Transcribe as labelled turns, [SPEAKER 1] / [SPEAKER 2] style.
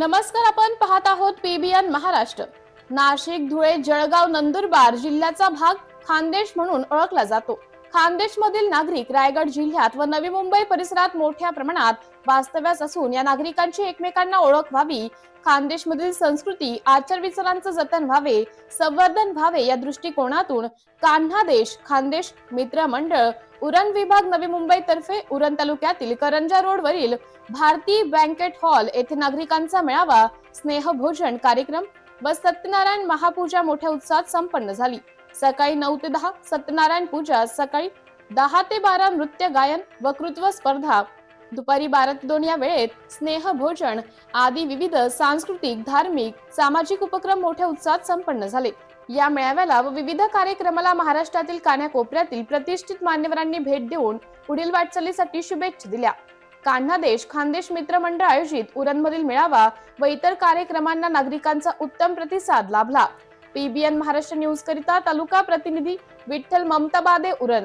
[SPEAKER 1] नमस्कार आपण पाहत आहोत पीबीएन महाराष्ट्र. नाशिक धुळे जळगाव नंदुरबार जिल्ह्याचा भाग खानदेश म्हणून ओळखला जातो. खानदेश मधील नागरिक रायगड जिल्ह्यात व नवी मुंबई परिसरात मोठ्या प्रमाणात वास्तव्यास असून या नागरिकांची एकमेकांना ओळख व्हावी खानदेश मधील संस्कृती आचार विचारांचं जतन व्हावे संवर्धन व्हावे या दृष्टिकोनातून कान्हा देश खानदेश मित्र मंडळ उरण विभाग नवी मुंबई तर्फे उरण तालुक्यातील करंजा रोड वरील भारती बँकेट हॉल येथे नागरिकांचा मेळावा स्नेहभोजन कार्यक्रम व सत्यनारायण महापूजा मोठ्या उत्साहात संपन्न झाली. सकाळी नऊ ते दहा सत्यनारायण पूजा सकाळी दहा ते बारा नृत्य गायन वक्तृत्व स्पर्धा. दुपारी बारा ते दोन या वेळेत स्नेहभोजन आदी विविध सांस्कृतिक धार्मिक सामाजिक उपक्रम मोठ्या उत्साहात संपन्न झाले. या मेळाव्याला व विविध कार्यक्रमाला महाराष्ट्रातील कान्याकोपऱ्यातील प्रतिष्ठित मान्यवरांनी भेट देऊन पुढील वाटचालीसाठी शुभेच्छा दिल्या. कान्हा देश खानदेश मित्र मंडळ आयोजित उरणमधील मेळावा व इतर कार्यक्रमांना नागरिकांचा उत्तम प्रतिसाद लाभला. पीबीएन महाराष्ट्र न्यूज करिता तालुका प्रतिनिधी विठ्ठल ममताबादे उरण.